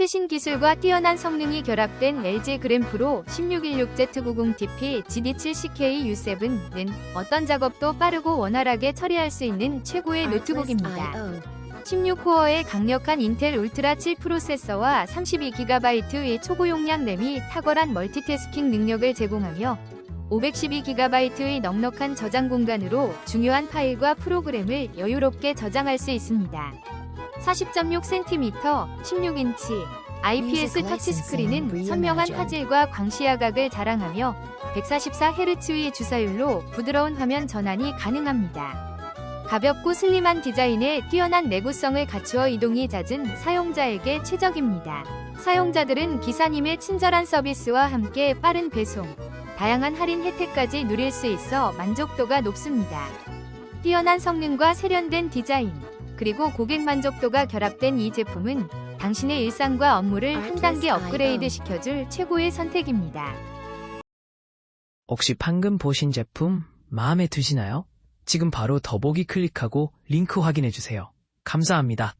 최신 기술과 뛰어난 성능이 결합된 LG 그램프로 1616Z90TP GD70K U7는 어떤 작업도 빠르고 원활하게 처리할 수 있는 최고의 노트북입니다. 16코어의 강력한 인텔 울트라 7 프로세서와 32GB의 초고용량 램이 탁월한 멀티태스킹 능력을 제공하며 512GB의 넉넉한 저장 공간으로 중요한 파일과 프로그램을 여유롭게 저장할 수 있습니다. 40.6cm, 16인치 IPS 터치스크린은 선명한 화질과 광시야각을 자랑하며 144Hz의 주사율로 부드러운 화면 전환이 가능합니다. 가볍고 슬림한 디자인에 뛰어난 내구성을 갖추어 이동이 잦은 사용자에게 최적입니다. 사용자들은 기사님의 친절한 서비스와 함께 빠른 배송, 다양한 할인 혜택까지 누릴 수 있어 만족도가 높습니다. 뛰어난 성능과 세련된 디자인, 그리고 고객 만족도가 결합된 이 제품은 당신의 일상과 업무를 한 단계 업그레이드 시켜줄 최고의 선택입니다. 혹시 방금 보신 제품 마음에 드시나요? 지금 바로 더보기 클릭하고 링크 확인해 주세요. 감사합니다.